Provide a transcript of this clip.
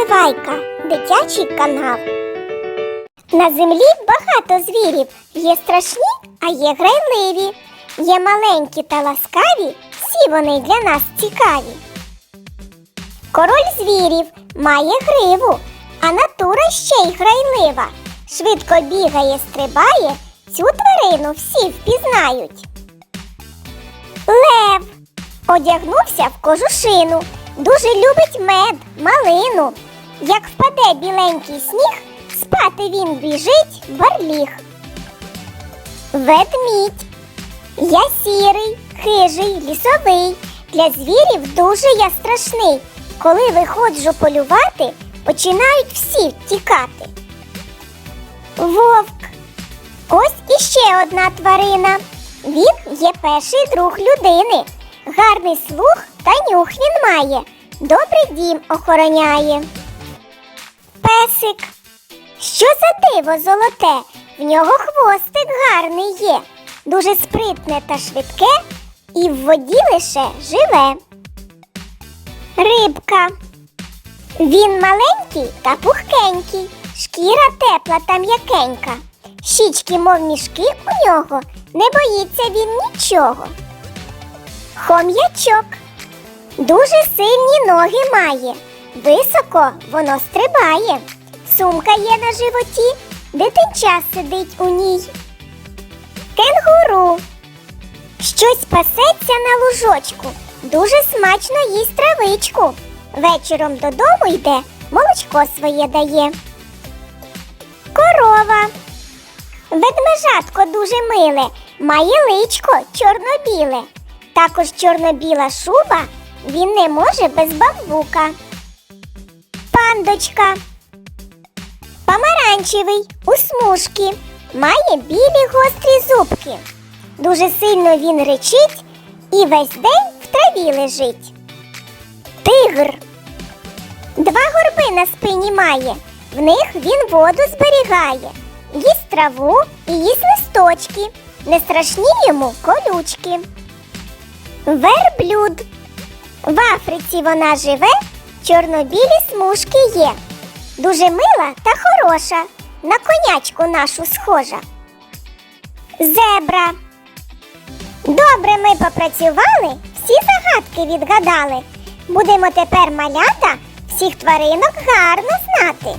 Наливайка, дитячий канал. На землі багато звірів. Є страшні, а є грайливі. Є маленькі та ласкаві, всі вони для нас цікаві. Король звірів має гриву, а натура ще й грайлива. Швидко бігає, стрибає, цю тварину всі впізнають. Лев одягнувся в кожушину, дуже любить мед, малину. Як впаде біленький сніг, спати він біжить барліг. Ведмідь. Я сірий, хижий, лісовий. Для звірів дуже я страшний. Коли виходжу полювати, починають всі втікати. Вовк. Ось іще одна тварина. Він є перший друг людини. Гарний слух та нюх він має. Добрий дім охороняє. Песик. Що за диво золоте? В нього хвостик гарний є. Дуже спритне та швидке, і в воді лише живе. Рибка. Він маленький та пухкенький, шкіра тепла та м'якенька. Щічки, мов мішки у нього, не боїться він нічого. Хом'ячок. Дуже сильні ноги має. Високо воно стрибає. Сумка є на животі, дитинча сидить у ній. Кенгуру. Щось пасеться на лужочку. Дуже смачно їсть травичку. Вечором додому йде, молочко своє дає. Корова. Ведмежатко дуже миле, має личко чорно-біле. Також чорно-біла шуба, він не може без бамбука. Пандочка. Помаранчевий у смужки, має білі гострі зубки. Дуже сильно він речить і весь день в траві лежить. Тигр. Два горби на спині має, в них він воду зберігає. Їсть траву і їсть листочки. Не страшні йому колючки. Верблюд. В Африці вона живе, чорнобілі смужки є. Дуже мила та хороша, на конячку нашу схожа. Зебра. Добре ми попрацювали, всі загадки відгадали. Будемо тепер малята всіх тваринок гарно знати.